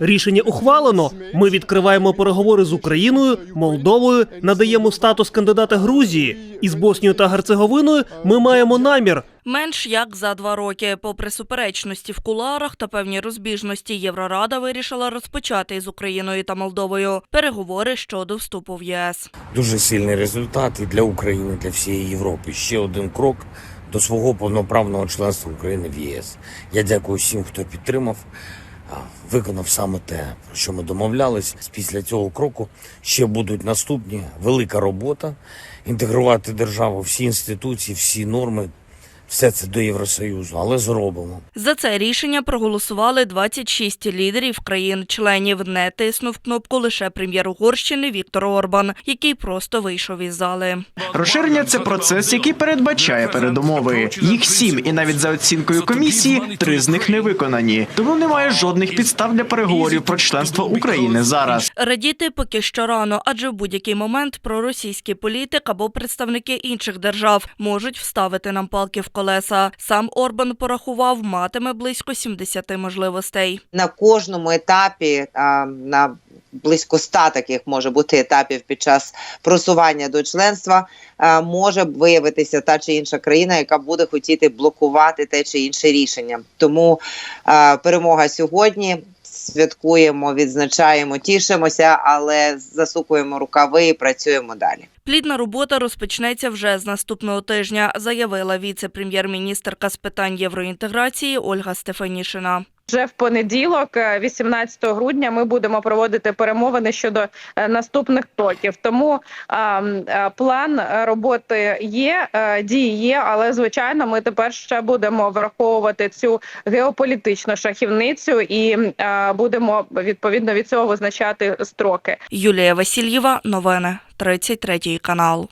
Рішення ухвалено. Ми відкриваємо переговори з Україною, Молдовою, надаємо статус кандидата Грузії. Із Боснією та Герцеговиною ми маємо намір. Менш як за два роки, попри суперечності в куларах та певні розбіжності, Єврорада вирішила розпочати із Україною та Молдовою переговори щодо вступу в єС. Дуже сильний результат і для України, для всієї Європи. Ще один крок до свого повноправного членства України в ЄС. Я дякую всім, хто підтримав, виконав саме те, про що ми домовлялись. Після цього кроку ще будуть наступні велика робота інтегрувати державу, всі інституції, всі норми. Все це до Євросоюзу, але зробимо. За це рішення проголосували 26 лідерів країн-членів. Не тиснув кнопку лише прем'єр Угорщини Віктор Орбан, який просто вийшов із зали. Розширення це процес, який передбачає передумови. Їх сім, і навіть за оцінкою комісії, три з них не виконані. Тому немає жодних підстав для переговорів про членство України зараз. Радіти поки що рано, адже в будь-який момент проросійський політик або представники інших держав можуть вставити нам палки в колеса. Сам Орбан порахував, матиме близько 70 можливостей. на кожному етапі на близько ста таких може бути етапів під час просування до членства, може виявитися та чи інша країна, яка буде хотіти блокувати те чи інше рішення. Тому перемога сьогодні. Святкуємо, відзначаємо, тішимося, але засукуємо рукави і працюємо далі. Плідна робота розпочнеться вже з наступного тижня, заявила віце-прем'єр-міністерка з питань євроінтеграції Ольга Стефанішина. Вже в понеділок, е, 18 грудня, ми будемо проводити перемовини щодо е, наступних кроків. Тому а, м, е, план е, роботи є, е, дії є, але звичайно, ми тепер ще будемо враховувати цю геополітичну шахівницю і е, будемо відповідно від цього визначати строки. Юлія Васильєва, новини 33 канал.